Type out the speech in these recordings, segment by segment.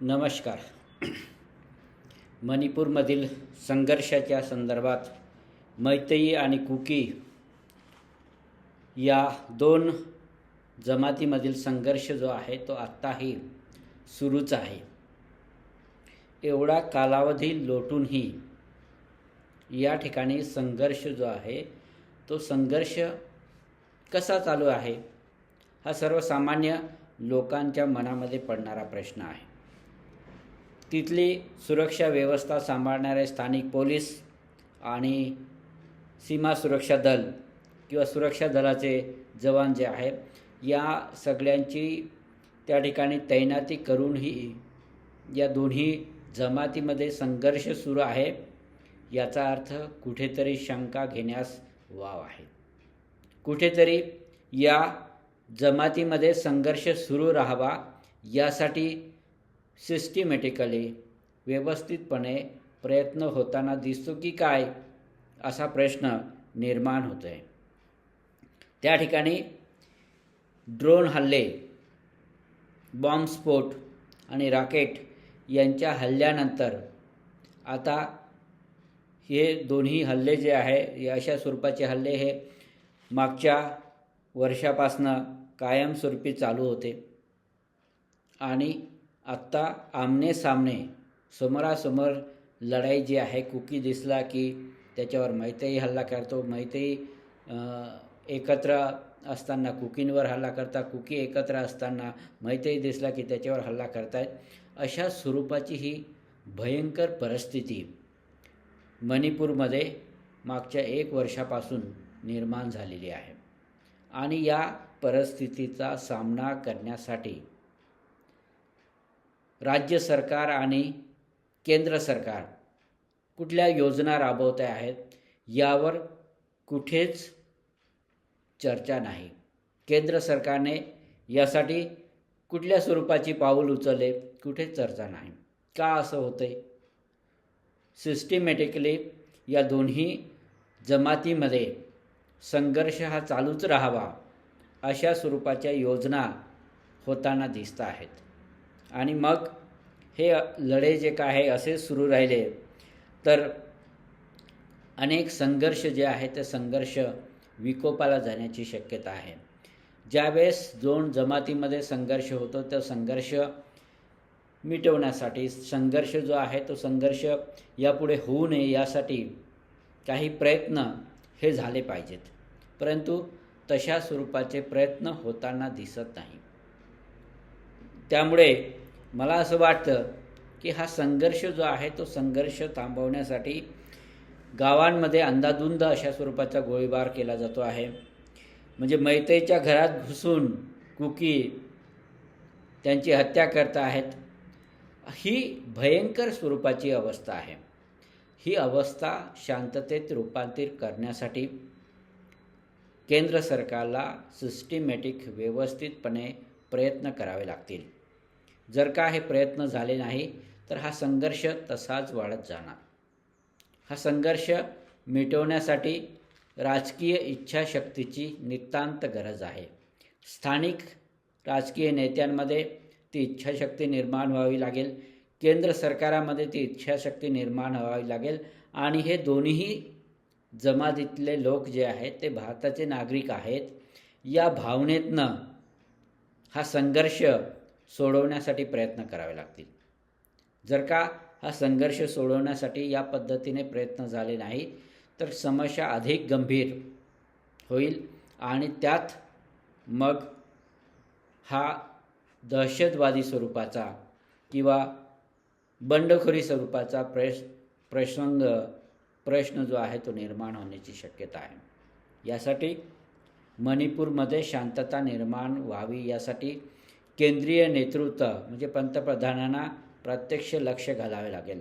नमस्कार. मणिपूरमधील संघर्षाच्या संदर्भात मैतई आणि कुकी या दोन जमातीमधील संघर्ष जो आहे तो आत्ताही सुरूच आहे. एवढा कालावधी लोटूनही या ठिकाणी संघर्ष जो आहे तो संघर्ष कसा चालू आहे हा सर्वसामान्य लोकांच्या मनामध्ये पडणारा प्रश्न आहे. तिथली सुरक्षा व्यवस्था सांभाळणारे स्थानिक पोलीस आणि सीमा सुरक्षा दल किंवा सुरक्षा दलाचे जवान जे आहेत या सगळ्यांची त्या ठिकाणी तैनाती करूनही या दोन्ही जमातीमध्ये संघर्ष सुरू आहे याचा अर्थ कुठेतरी शंका घेण्यास वाव आहे. कुठेतरी या जमातीमध्ये संघर्ष सुरू राहावा यासाठी सिस्टिमॅटिकली व्यवस्थितपणे प्रयत्न होताना दिसतो की काय असा प्रश्न निर्माण होतो आहे त्या ठिकाणी ड्रोन हल्ले बॉम्बस्फोट आणि रॉकेट यांच्या हल्ल्यानंतर आता हे दोन्ही हल्ले जे आहे अशा स्वरूपाचे हल्ले हे मागच्या वर्षापासनं कायमस्वरूपी चालू होते. आणि आत्ता आमने सामने समोरासमोर लढाई जी आहे कुकी दिसला की त्याच्यावर मैतेई हल्ला करतो. मैत्री एकत्र असताना कुकींवर हल्ला करता कुकी एकत्र असताना मैत्री दिसला की त्याच्यावर हल्ला करतायत. अशा स्वरूपाची ही भयंकर परिस्थिती मणिपूरमध्ये मागच्या एक वर्षापासून निर्माण झालेली आहे. आणि या परिस्थितीचा सामना करण्यासाठी राज्य सरकार आणि केंद्र सरकार कुठल्या योजना राबवत आहेत यावर कुठेच चर्चा नाही. केंद्र सरकारने यासाठी कुठल्या स्वरूपाची पाऊल उचलले कुठेच चर्चा नाही. का असं होतंय? सिस्टमॅटिकली या दोन्ही जमातीमध्ये संघर्ष हा चालूच राहावा अशा स्वरूपाच्या योजना होताना दिसत आहेत. आणि मग हे लढे जे काय आहे असे सुरू राहिले. तर अनेक संघर्ष जे आहे ते संघर्ष विकोपाला जाण्याची शक्यता आहे. ज्यावेळेस दोन जमातीमध्ये संघर्ष होतो तर संघर्ष मिटवण्यासाठी संघर्ष जो आहे तो संघर्ष यापुढे होऊ नये यासाठी काही प्रयत्न हे झाले पाहिजेत. परंतु तशा स्वरूपाचे प्रयत्न होताना दिसत नाही. त्यामुळे मला असं वाटतं की हा संघर्ष जो आहे तो संघर्ष थांबवण्यासाठी गावांमध्ये अंदाधुंद अशा स्वरूपाचा गोळीबार केला जातो आहे. म्हणजे मैतेच्या घरात घुसून कुकी त्यांची हत्या करत आहेत ही भयंकर स्वरूपाची अवस्था आहे. ही अवस्था शांततेत रूपांतर करण्यासाठी केंद्र सरकारला सिस्टिमॅटिक व्यवस्थितपणे प्रयत्न करावे लागतील. जर का हे प्रयत्न झाले नाही तर हा संघर्ष तसाच वाढत जाणार. हा संघर्ष मिटवण्यासाठी राजकीय इच्छाशक्तीची नितांत गरज आहे. स्थानिक राजकीय नेत्यांमध्ये ती इच्छाशक्ती निर्माण व्हावी लागेल. केंद्र सरकारामध्ये ती इच्छाशक्ती निर्माण व्हावी लागेल. आणि हे दोन्हीही जमातीतले लोक जे आहेत ते भारताचे नागरिक आहेत. या भावनेतनं हा संघर्ष सोडवण्यासाठी प्रयत्न करावे लागतील. जर का हा संघर्ष सोडवण्यासाठी या पद्धतीने प्रयत्न झाले नाही तर समस्या अधिक गंभीर होईल आणि त्यात मग हा दहशतवादी स्वरूपाचा किंवा बंडखोरी स्वरूपाचा प्रश प्रसंग प्रश्न जो आहे तो निर्माण होण्याची शक्यता आहे. यासाठी मणिपूरमध्ये शांतता निर्माण व्हावी यासाठी केंद्रीय नेतृत्व म्हणजे पंतप्रधानांना प्रत्यक्ष लक्ष घालावे लागेल.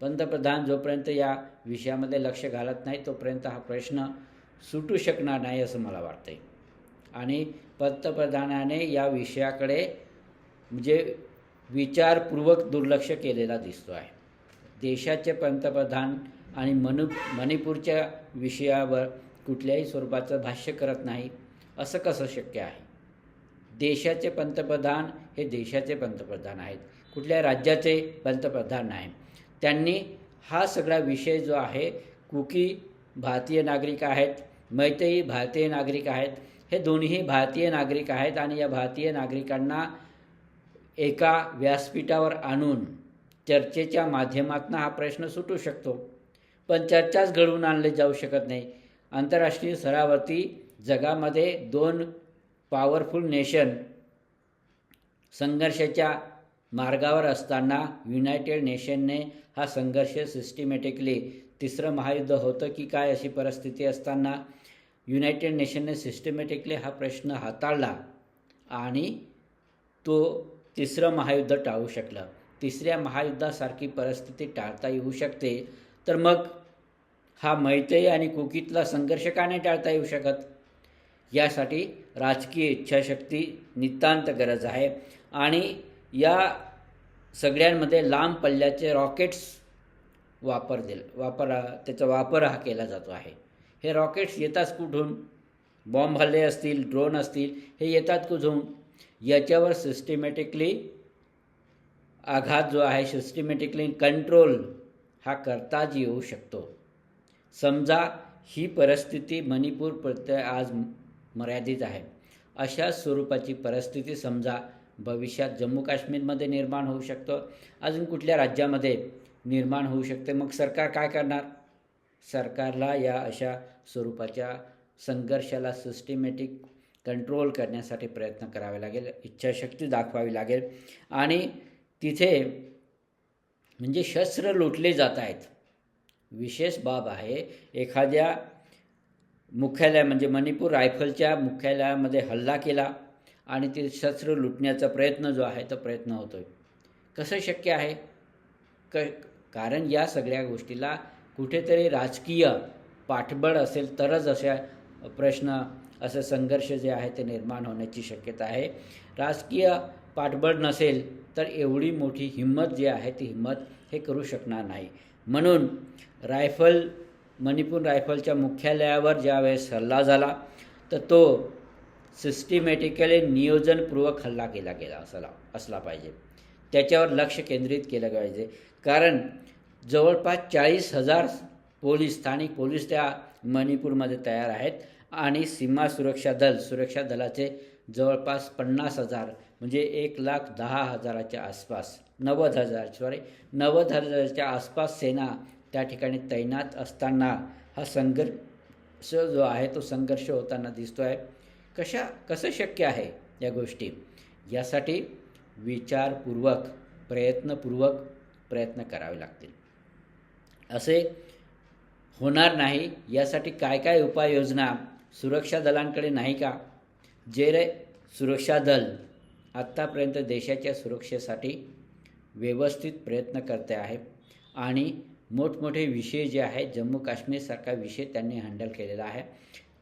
पंतप्रधान जोपर्यंत या विषयामध्ये लक्ष घालत नाही तोपर्यंत हा प्रश्न सुटू शकणार नाही असं मला वाटतंय. आणि पंतप्रधानाने या विषयाकडे म्हणजे विचारपूर्वक दुर्लक्ष केलेला दिसतो आहे. देशाचे पंतप्रधान आणि मनु मणिपूरच्या विषयावर कुठल्याही स्वरूपाचं भाष्य करत नाही असं कसं शक्य आहे? देशाचे पंतप्रधान हे देशाचे पंतप्रधान आहेत. कुठल्या राज्याचे पंतप्रधान नाही. त्यांनी हा सगळा विषय जो आहे कुकी भारतीय नागरिक आहेत मैत्री भारतीय नागरिक आहेत हे दोन्ही भारतीय नागरिक आहेत आणि या भारतीय नागरिकांना एका व्यासपीठावर आणून चर्चेच्या माध्यमातून हा प्रश्न सुटू शकतो. पण चर्चाच घडवून आणले जाऊ शकत नाही. आंतरराष्ट्रीय स्तरावरती जगामध्ये दोन पॉवरफुल नेशन संघर्षाच्या मार्गावर असताना युनायटेड नेशनने हा संघर्ष सिस्टमॅटिकली तिसरं महायुद्ध होतं की काय अशी परिस्थिती असताना युनायटेड नेशनने सिस्टमॅटिकली हा प्रश्न हाताळला आणि तो तिसरं महायुद्ध टाळू शकलं. तिसऱ्या महायुद्धासारखी परिस्थिती टाळता येऊ शकते. तर मग हा मैत्री आणि कुकीतला संघर्ष का नाही टाळता येऊ शकत? यासाठी राजकीय इच्छाशक्ती नितांत गरज आहे. आणि या सगळ्यांमध्ये लांब पल्ल्याचे रॉकेट्स वापर दिल वापर त्याचा वापर हा केला जातो आहे. हे रॉकेट्स येतात कुठून? बॉम्ब हल्ले असतील ड्रोन असतील हे येतात कुठून? याच्यावर सिस्टमॅटिकली आघात जो आहे सिस्टमॅटिकली कंट्रोल हा करताच येऊ शकतो. समजा ही परिस्थिती मणिपूर प्रत्यय आज मर्यादित आहे. अशा स्वरूपाची परिस्थिती समजा भविष्यात जम्मू काश्मीरमध्ये निर्माण होऊ शकतो. अजून कुठल्या राज्यामध्ये निर्माण होऊ शकते? मग सरकार काय करणार? सरकारला या अशा स्वरूपाच्या संघर्षाला सिस्टमॅटिक कंट्रोल करण्यासाठी प्रयत्न करावे लागेल. इच्छाशक्ती दाखवावी लागेल. आणि तिथे म्हणजे शस्त्र लुटले जात आहेत. विशेष बाब आहे एखाद्या मुख्यालय म्हणजे मणिपूर रायफलच्या मुख्यालयामध्ये हल्ला केला आणि ते शस्त्र लुटण्याचा प्रयत्न जो आहे तो प्रयत्न होतो आहे कसं शक्य आहे? क कारण या सगळ्या गोष्टीला कुठेतरी राजकीय पाठबळ असेल तरच अशा प्रश्न असे संघर्ष जे आहे ते निर्माण होण्याची शक्यता आहे. राजकीय पाठबळ नसेल तर एवढी मोठी हिंमत जी आहे ती हिंमत हे करू शकणार नाही. म्हणून रायफल मणिपूर रायफलच्या मुख्यालयावर ज्यावेळेस हल्ला झाला तर तो सिस्टिमॅटिकली नियोजनपूर्वक हल्ला केला गेला असला असला पाहिजे. त्याच्यावर लक्ष केंद्रित केलं पाहिजे. कारण जवळपास चाळीस हजार पोलीस स्थानिक पोलीस त्या मणिपूरमध्ये तयार आहेत आणि सीमा सुरक्षा दल सुरक्षा दलाचे जवळपास पन्नास हजार म्हणजे एक लाख दहा हजाराच्या आसपास नव्वद हजार सॉरी नव्वद हजाराच्या आसपास सेना त्या ठिकाणी तैनात असताना हा संघर्ष जो आहे तो संघर्ष होताना दिसतो आहे कशा कसं शक्य आहे या गोष्टी? यासाठी विचारपूर्वक प्रयत्नपूर्वक प्रयत्न करावे लागतील. असे होणार नाही. यासाठी काय काय उपाययोजना सुरक्षा दलांकडे नाही का? जे रे सुरक्षा दल आत्तापर्यंत देशाच्या सुरक्षेसाठी व्यवस्थित प्रयत्न करते आहे आणि मोठमोठे विषय जे आहेत जम्मू काश्मीरसारखा विषय त्यांनी हँडल केलेला आहे.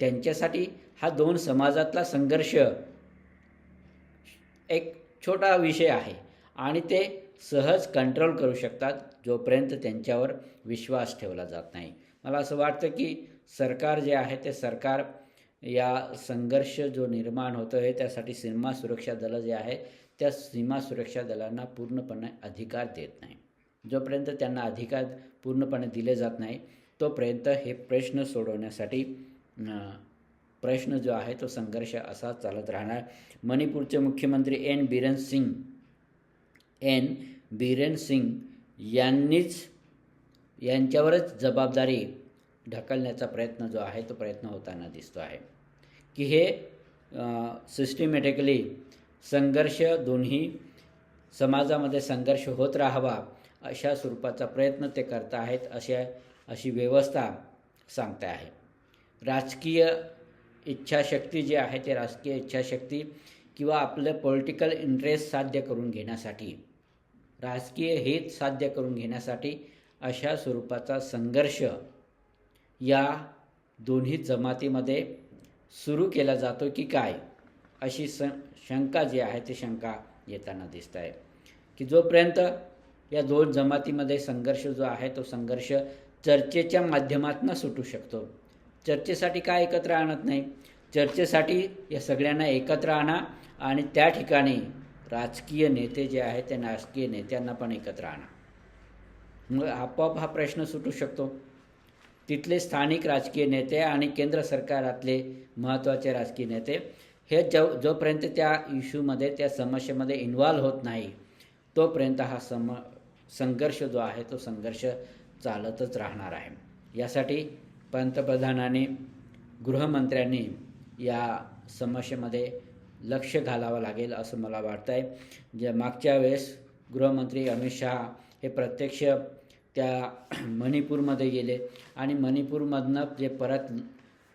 त्यांच्यासाठी हा दोन समाजातला संघर्ष एक छोटा विषय आहे आणि ते सहज कंट्रोल करू शकतात जोपर्यंत त्यांच्यावर विश्वास ठेवला जात नाही. मला असं वाटतं की सरकार जे आहे ते सरकार या संघर्ष जो निर्माण होतो आहे त्यासाठी सीमा सुरक्षा दलं जे आहे त्या सीमा सुरक्षा दलांना पूर्णपणे अधिकार देत नाही. जोपर्यंत त्यांना अधिकार पूर्णपणे दिले जात नाही तोपर्यंत हे प्रश्न सोडवण्यासाठी प्रश्न जो आहे तो संघर्ष असा चालत राहणार. मणिपूरचे मुख्यमंत्री एन. बिरेन सिंग एन. बिरेन सिंग यांनीच यांच्यावरच जबाबदारी ढकलण्याचा प्रयत्न जो आहे तो प्रयत्न होताना दिसतो आहे. की हे सिस्टमॅटिकली संघर्ष दोन्ही समाजामध्ये संघर्ष होत राहावा अशा स्वरूपाचा प्रयत्न ते करत आहेत अशा अशी व्यवस्था सांगते आहे. राजकीय इच्छाशक्ती जी आहे ते राजकीय इच्छाशक्ती किंवा आपलं पॉलिटिकल इंटरेस्ट साध्य करून घेण्यासाठी राजकीय हित साध्य करून घेण्यासाठी अशा स्वरूपाचा संघर्ष या दोन्ही जमातीमध्ये सुरू केला जातो की काय अशी स शंका जी आहे ती शंका येताना दिसत आहे. की जोपर्यंत या दोन जमातीमध्ये संघर्ष जो आहे तो संघर्ष चर्चेच्या माध्यमातून सुटू शकतो. चर्चेसाठी काय एकत्र आणत नाही? चर्चेसाठी या सगळ्यांना एकत्र आणा आणि त्या ठिकाणी राजकीय नेते जे आहेत त्या राजकीय नेत्यांना पण एकत्र आणा. मग आपोआप हा प्रश्न सुटू शकतो. तिथले स्थानिक राजकीय नेते आणि केंद्र सरकारातले महत्त्वाचे राजकीय नेते हे जो जोपर्यंत त्या इश्यूमध्ये त्या समस्येमध्ये इन्व्हॉल्व होत नाही तोपर्यंत हा सम संघर्ष जो आहे तो संघर्ष चालतच राहणार आहे. यासाठी पंतप्रधानांनी गृहमंत्र्यांनी या समस्येमध्ये लक्ष घालावं लागेल असं मला वाटतं आहे जे मागच्या वेळेस गृहमंत्री अमित शहा हे प्रत्यक्ष त्या मणिपूरमध्ये गेले आणि मणिपूरमधनं जे परत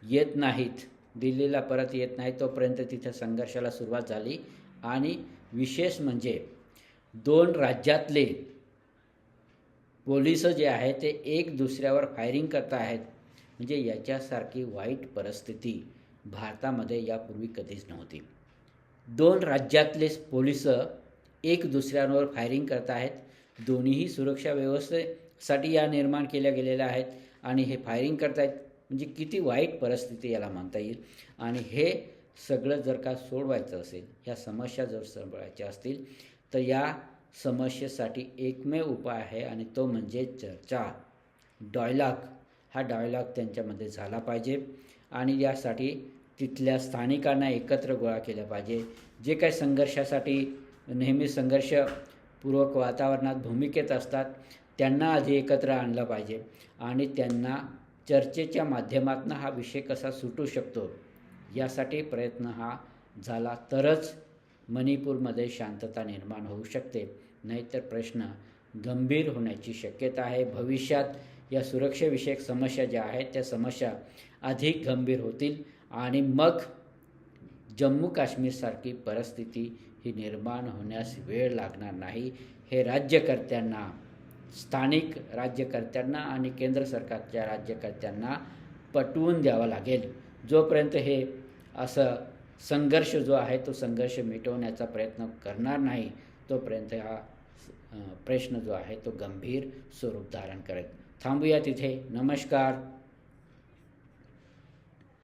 येत नाहीत दिल्लीला परत येत नाहीत तोपर्यंत तिथं संघर्षाला सुरुवात झाली. आणि विशेष म्हणजे दोन राज्यातले पोलिसं जे आहे ते एक दुसऱ्यावर फायरिंग करत आहेत. म्हणजे याच्यासारखी वाईट परिस्थिती भारतामध्ये यापूर्वी कधीच नव्हती. दोन राज्यातले पोलीस एक दुसऱ्यांवर फायरिंग करत आहेत. दोन्हीही सुरक्षा व्यवस्थेसाठी या निर्माण केल्या गेलेल्या आहेत आणि हे फायरिंग करत आहेत. म्हणजे किती वाईट परिस्थिती याला म्हणता येईल. आणि हे सगळं जर का सोडवायचं असेल ह्या समस्या जर सोडवायच्या असतील तर या समस्येसाठी एकमेव उपाय आहे आणि तो म्हणजे चर्चा. डॉयलॉग. हा डॉयलॉग त्यांच्यामध्ये झाला पाहिजे आणि यासाठी तिथल्या स्थानिकांना एकत्र गोळा केलं पाहिजे. जे काही संघर्षासाठी नेहमी संघर्षपूर्वक वातावरणात भूमिकेत असतात त्यांना आधी एकत्र आणलं पाहिजे आणि त्यांना चर्चेच्या माध्यमातून हा विषय कसा सुटू शकतो यासाठी प्रयत्न हा झाला तरच मणिपूरमध्ये शांतता निर्माण होऊ शकते. नाहीतर प्रश्न गंभीर होण्याची शक्यता आहे. भविष्यात या सुरक्षेविषयक समस्या ज्या आहेत त्या समस्या अधिक गंभीर होतील आणि मग जम्मू काश्मीरसारखी परिस्थिती ही निर्माण होण्यास वेळ लागणार नाही. हे राज्यकर्त्यांना स्थानिक राज्यकर्त्यांना आणि केंद्र सरकारच्या राज्यकर्त्यांना पटवून द्यावं लागेल. जोपर्यंत हे असं संघर्ष जो आहे तो संघर्ष मिटवण्याचा प्रयत्न करणार नाही तोपर्यंत हा प्रश्न जो आहे तो गंभीर स्वरूप धारण करेल. थांबूया तिथे. नमस्कार.